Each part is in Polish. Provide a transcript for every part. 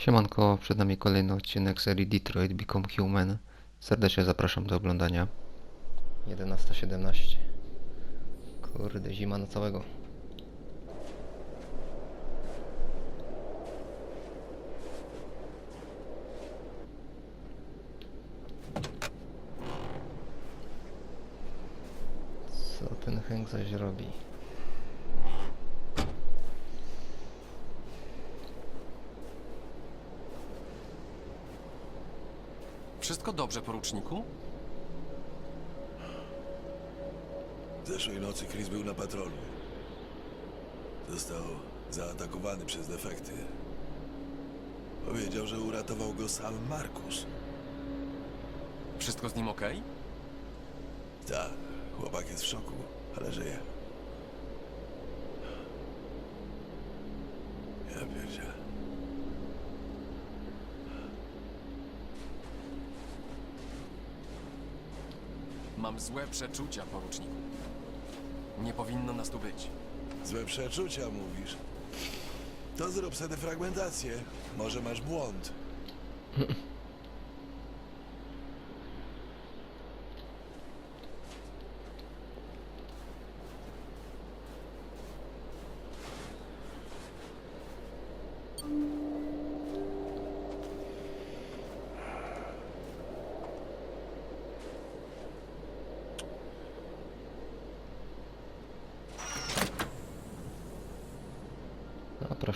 Siemanko, przed nami kolejny odcinek serii Detroit Become Human. Serdecznie zapraszam do oglądania. 11.17 Kurde, zima na całego. Co ten Hank zaś robi? Wszystko dobrze, poruczniku? Zeszłej nocy Chris był na patrolu. Został zaatakowany przez defekty. Powiedział, że uratował go sam Markus. Wszystko z nim ok? Tak, chłopak jest w szoku, ale żyje. Ja pierdzielę. Mam złe przeczucia, poruczniku. Nie powinno nas tu być. Złe przeczucia mówisz. To zrób sobie defragmentację. Może masz błąd.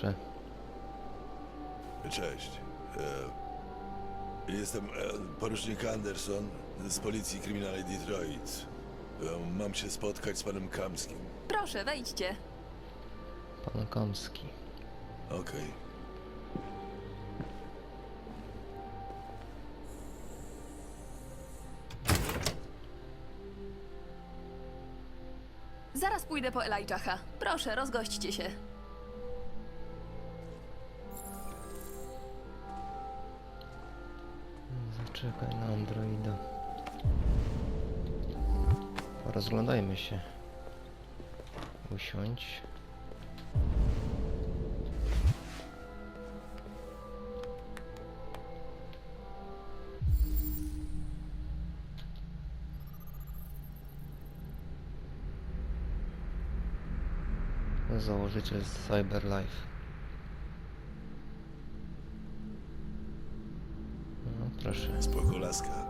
Proszę. Cześć. E, Jestem e, porucznik Anderson z policji kryminalnej Detroit. E, Mam się spotkać z panem Kamskim. Proszę, wejdźcie. Pan Komski. Okej. Zaraz pójdę po Elijah. Proszę, rozgośćcie się. Zaczekaj na Androida. Rozglądajmy się. Usiądź. Założyciel Cyberlife. Proszę. Spoko, laska.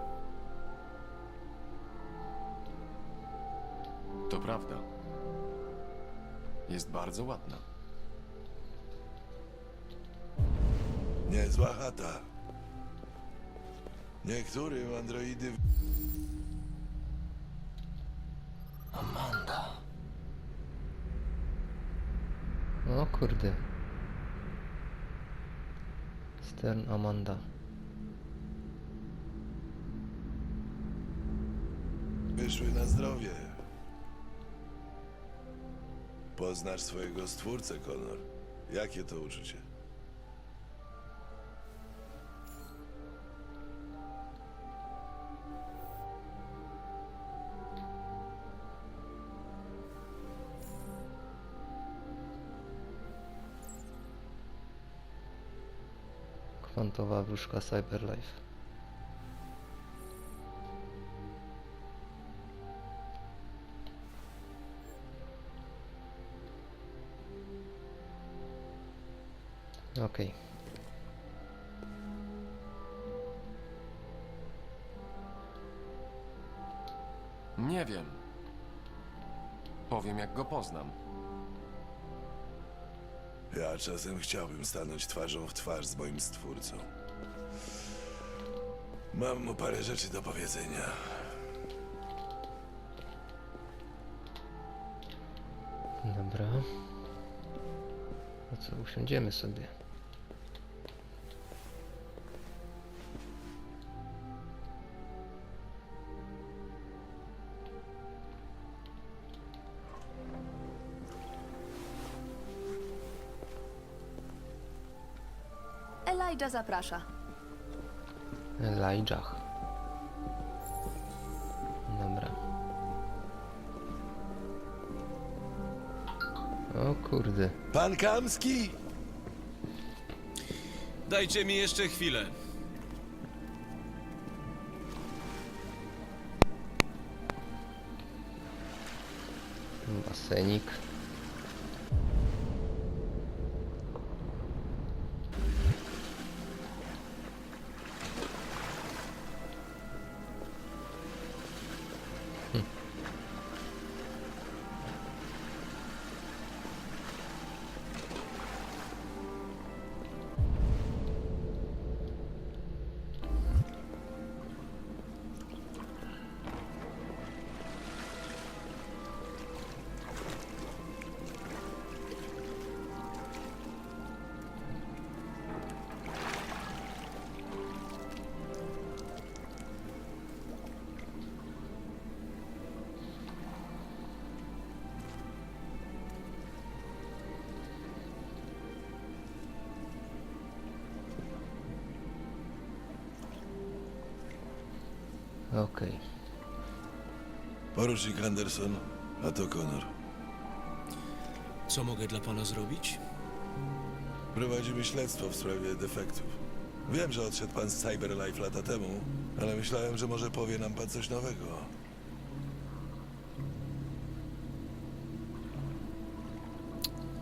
To prawda. Jest bardzo ładna. Niezła chata. Niektórym androidy... Amanda. O kurde. Stern Amanda. Wyszły na zdrowie. Poznasz swojego stwórcę, Connor. Jakie to uczucie? Kwantowa wróżka Cyberlife. Okej. Nie wiem. Powiem, jak go poznam. Ja czasem chciałbym stanąć twarzą w twarz z moim stwórcą. Mam mu parę rzeczy do powiedzenia. Dobra. No co, usiądziemy sobie. Elijah zaprasza. Elijah. Dobra. O kurde. Pan Kamski! Dajcie mi jeszcze chwilę. Basenik. Okej. Porucznik Anderson, a to Connor. Co mogę dla pana zrobić? Prowadzimy śledztwo w sprawie defektów. Wiem, że odszedł pan z Cyberlife lata temu, ale myślałem, że może powie nam pan coś nowego.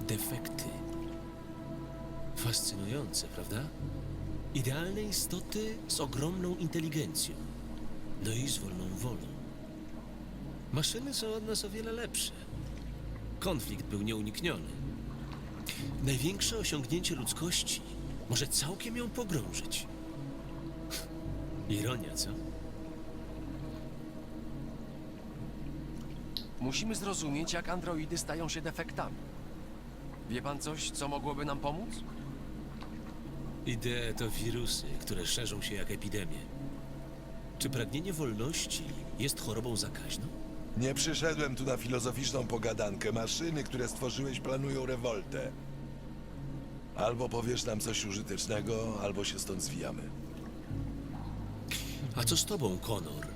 Defekty. Fascynujące, prawda? Idealne istoty z ogromną inteligencją. No i z wolną wolą. Maszyny są od nas o wiele lepsze. Konflikt był nieunikniony. Największe osiągnięcie ludzkości może całkiem ją pogrążyć. Ironia, co? Musimy zrozumieć, jak androidy stają się defektami. Wie pan coś, co mogłoby nam pomóc? Idee to wirusy, które szerzą się jak epidemie. Czy pragnienie wolności jest chorobą zakaźną? Nie przyszedłem tu na filozoficzną pogadankę. Maszyny, które stworzyłeś, planują rewoltę. Albo powiesz nam coś użytecznego, albo się stąd zwijamy. A co z tobą, Konor?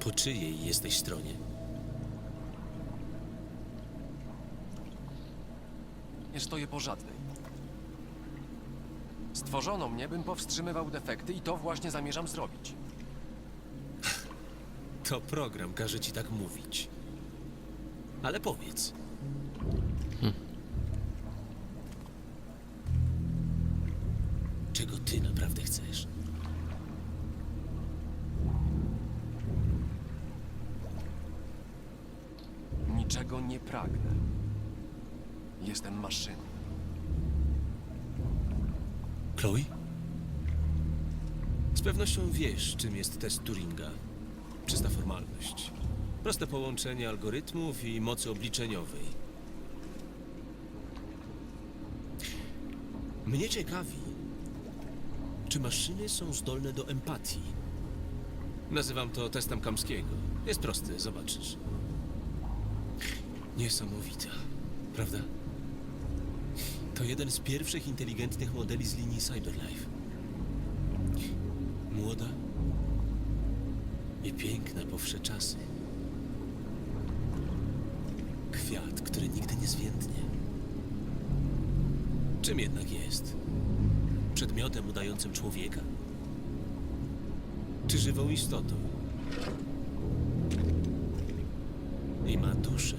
Po czyjej jesteś stronie? Nie stoję po żadnej. Stworzono mnie, bym powstrzymywał defekty i to właśnie zamierzam zrobić. To program każe ci tak mówić. Ale powiedz. Czego ty naprawdę chcesz? Niczego nie pragnę. Jestem maszyną. Chloe? Z pewnością wiesz, czym jest test Turinga. Czysta formalność. Proste połączenie algorytmów i mocy obliczeniowej. Mnie ciekawi, czy maszyny są zdolne do empatii. Nazywam to testem Kamskiego. Jest prosty, zobaczysz. Niesamowita, prawda? To jeden z pierwszych inteligentnych modeli z linii Cyberlife. Młoda i piękna po wsze czasy. Kwiat, który nigdy nie zwiędnie. Czym jednak jest? Przedmiotem udającym człowieka? Czy żywą istotą? I ma duszę.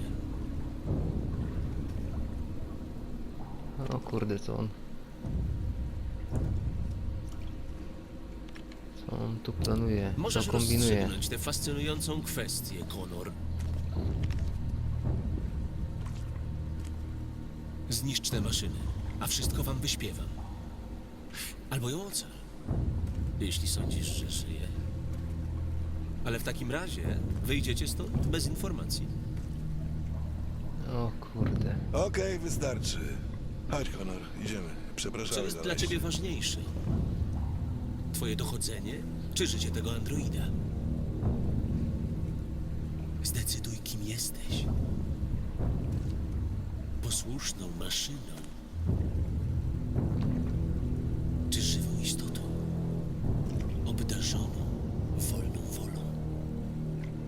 O kurde, co on... Co on tu planuje? Co Możesz kombinuje? rozstrzygnąć tę fascynującą kwestię, Konor. Zniszcz tę maszynę, a wszystko wam wyśpiewam. Albo ją ocal, jeśli sądzisz, że żyje. Ale w takim razie wyjdziecie stąd bez informacji. O kurde. Okej, wystarczy. Chodź, Connor, idziemy. Co Przepraszamy jest za dla ciebie ważniejsze? Twoje dochodzenie, czy życie tego androida? Zdecyduj, kim jesteś. Posłuszną maszyną, czy żywą istotą, obdarzoną wolną wolą.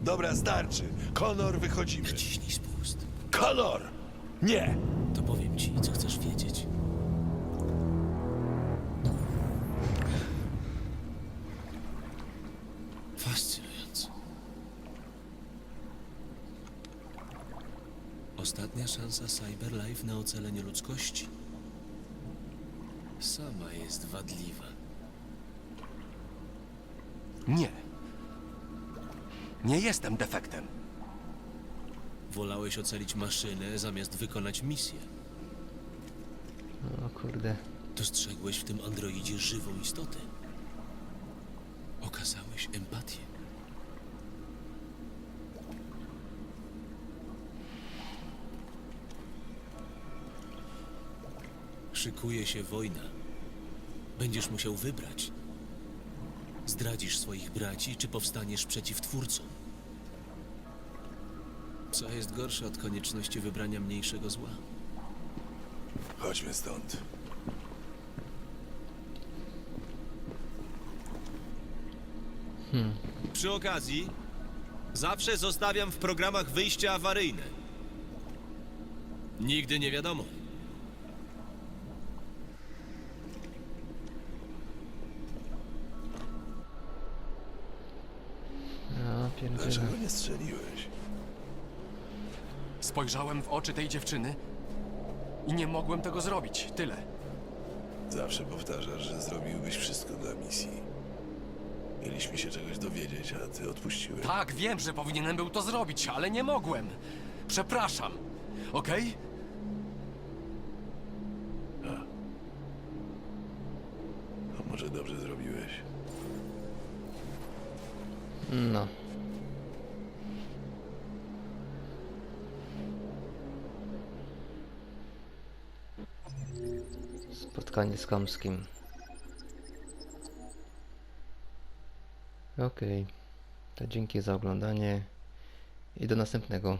Dobra, starczy. Connor, wychodzimy. Naciśnij spust. Connor! Nie! to powiem ci, co chcesz wiedzieć. Fascynujące. Ostatnia szansa Cyberlife na ocalenie ludzkości sama jest wadliwa. Nie. Nie jestem defektem. Wolałeś ocalić maszynę zamiast wykonać misję. O kurde. Dostrzegłeś w tym androidzie żywą istotę. Okazałeś empatię. Szykuje się wojna. Będziesz musiał wybrać. Zdradzisz swoich braci, czy powstaniesz przeciw twórcom? Co jest gorsze od konieczności wybrania mniejszego zła? Chodźmy stąd. Przy okazji, zawsze zostawiam w programach wyjścia awaryjne. Nigdy nie wiadomo. Ja pierdzielę. Dlaczego nie strzeliłeś? Spojrzałem w oczy tej dziewczyny i nie mogłem tego zrobić. Tyle. Zawsze powtarzasz, że zrobiłbyś wszystko dla misji. Mieliśmy się czegoś dowiedzieć, a ty odpuściłeś. Tak, wiem, że powinienem był to zrobić, ale nie mogłem. Przepraszam. Okej? A może dobrze zrobiłeś? No. Spotkanie z Kamskim. Okej. To dzięki za oglądanie i do następnego.